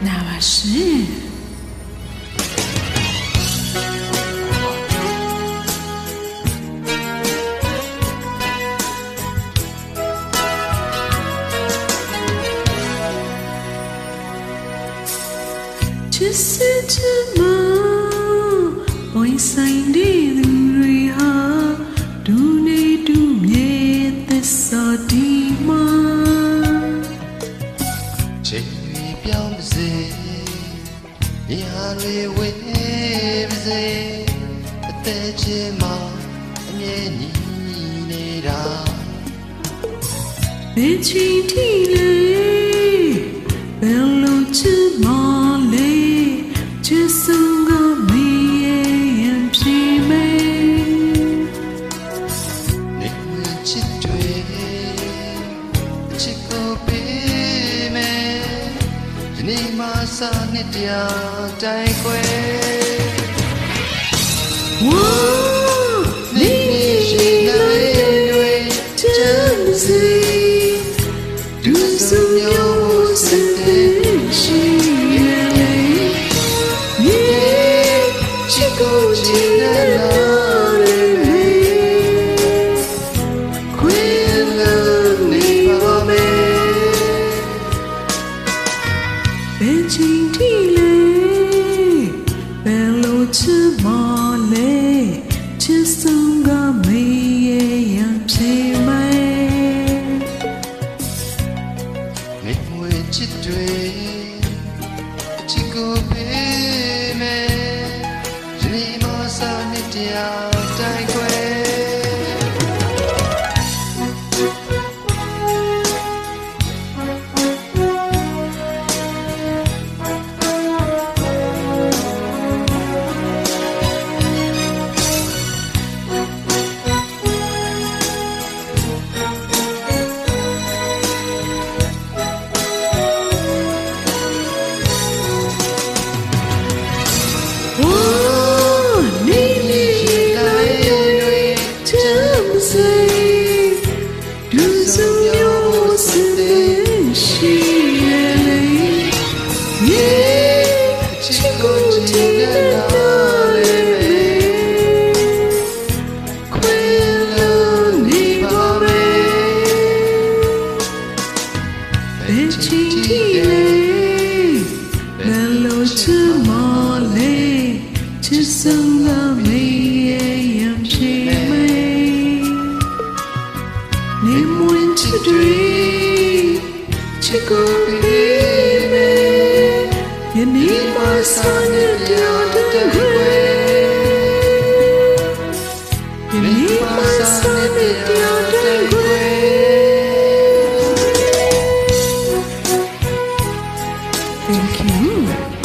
那是。Chiếc xe trên mơ, ôi xanh đi rừng rùi hơ, đu nê đu nhê tê ဒီဟာလေးဝေးပါစေအသက်ချင်းမှာအမြဲညီနေတာဘယ်ချိန်ထိလဲ စာနှစ်တရားတိုက်ခွဲဝူးလီရှိနိုင်ရွေချမ်းစီဒူးစုမျိုးစတဲ့ရှိရဲ့မြေချစ်ကိုချင်တယ် Betty Lee, Bello Choo. street chico baby you need my son if you're the way you need my son if you're the way 嗯。